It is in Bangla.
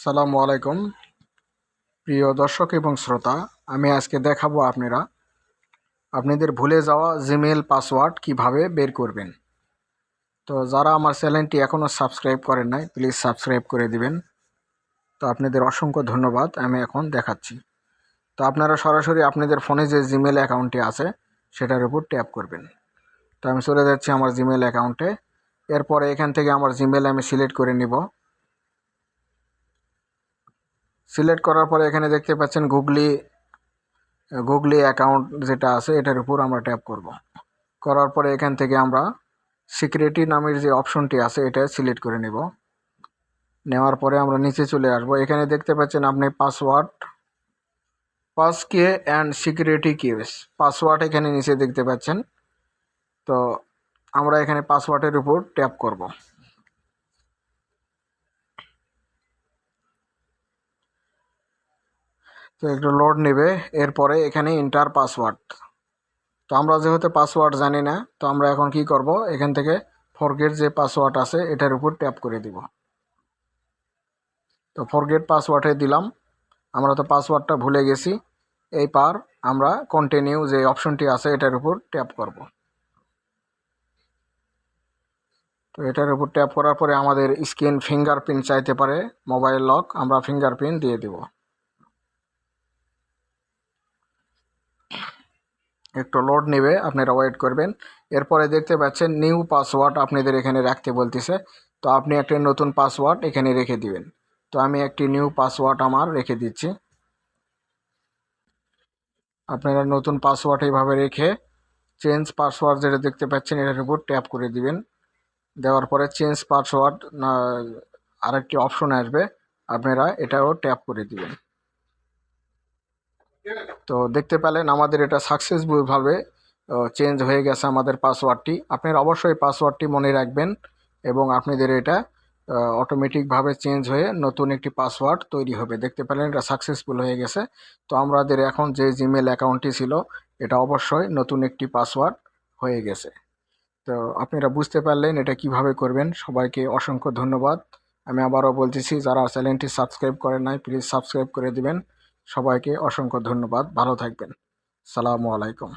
সালামু আলাইকুম, প্রিয় দর্শক এবং শ্রোতা। আমি আজকে দেখাবো আপনারা আপনাদের ভুলে যাওয়া জিমেল পাসওয়ার্ড কীভাবে বের করবেন। তো যারা আমার চ্যানেলটি এখনও সাবস্ক্রাইব করেন নাই প্লিজ সাবস্ক্রাইব করে দিবেন। তো আপনাদের অসংখ্য ধন্যবাদ, আমি এখন দেখাচ্ছি। তো আপনারা সরাসরি আপনাদের ফোনে যে জিমেল অ্যাকাউন্টটি আছে, সেটার উপর ট্যাপ করবেন। তো আমি চলে যাচ্ছি আমার জিমেল অ্যাকাউন্টে এরপরে এখান থেকে আমার জিমেল আমি সিলেক্ট করে নিব। সিলেক্ট করার পরে এখানে দেখতে পাচ্ছেন গুগলি গুগলি অ্যাকাউন্ট যেটা আছে এটার উপর আমরা ট্যাপ করব। করার পরে এখান থেকে আমরা সিকিউরিটি নামের যে অপশনটি আছে এটা সিলেক্ট করে নেব। নেওয়ার পরে আমরা নিচে চলে আসব। এখানে দেখতে পাচ্ছেন আপনি password pass key and security keys. Password এখানে নিচে দেখতে পাচ্ছেন। তো আমরা এখানে পাসওয়ার্ডের উপর ট্যাপ করব। তো একটু লোড নেবে, এরপরে এখানে ইন্টার পাসওয়ার্ড তো আমরা যেহেতু পাসওয়ার্ড জানি না, তো আমরা এখন কি করব? এখান থেকে ফরগেট যে পাসওয়ার্ড আছে, এটার উপর ট্যাপ করে দিব। তো ফরগেট পাসওয়ার্ডে দিলাম। আমরা তো পাসওয়ার্ডটা ভুলে গেছি। এই পার আমরা কন্টিনিউ যে অপশনটি আছে, এটার উপর ট্যাপ করব। তো এটার উপর ট্যাপ করার পরে আমাদের স্ক্রিন ফিঙ্গারপ্রিন্ট চাইতে পারে মোবাইল লক আমরা ফিঙ্গারপ্রিন্ট দিয়ে দিব। একটু লোড নেবে, আপনারা ওয়েট করবেন। এরপরে দেখতে পাচ্ছেন নিউ পাসওয়ার্ড আপনাদের এখানে রাখতে বলতেছে। তো আপনি একটা নতুন পাসওয়ার্ড এখানে রেখে দিবেন। তো আমি একটি নিউ পাসওয়ার্ড আমার রেখে দিচ্ছি। আপনারা নতুন পাসওয়ার্ড এইভাবে রেখে চেঞ্জ পাসওয়ার্ড যেটা দেখতে পাচ্ছেন এটার উপর ট্যাপ করে দিবেন। দেওয়ার পরে চেঞ্জ পাসওয়ার্ড আরেকটি অপশন আসবে। আপনারা এটাও ট্যাপ করে দিবেন। তো দেখতে পেলেন আমাদের এটা সাকসেসফুলভাবে চেঞ্জ হয়ে গেছে আমাদের পাসওয়ার্ডটি আপনার অবশ্যই পাসওয়ার্ডটি মনে রাখবেন এবং আপনাদের এটা অটোমেটিকভাবে চেঞ্জ হয়ে নতুন একটি পাসওয়ার্ড তৈরি হবে। দেখতে পেলেন এটা সাকসেসফুল হয়ে গেছে। তো আমাদের এখন যে জিমেল অ্যাকাউন্টটি ছিল, এটা অবশ্যই নতুন একটি পাসওয়ার্ড হয়ে গেছে। তো আপনারা বুঝতে পারলেন এটা কীভাবে করবেন। সবাইকে অসংখ্য ধন্যবাদ। আমি আবারও বলতেছি, যারা চ্যানেলটি সাবস্ক্রাইব করেন নাই প্লিজ সাবস্ক্রাইব করে দিবেন। সবাইকে অসংখ্য ধন্যবাদ। ভালো থাকবেন। সালামু আলাইকুম।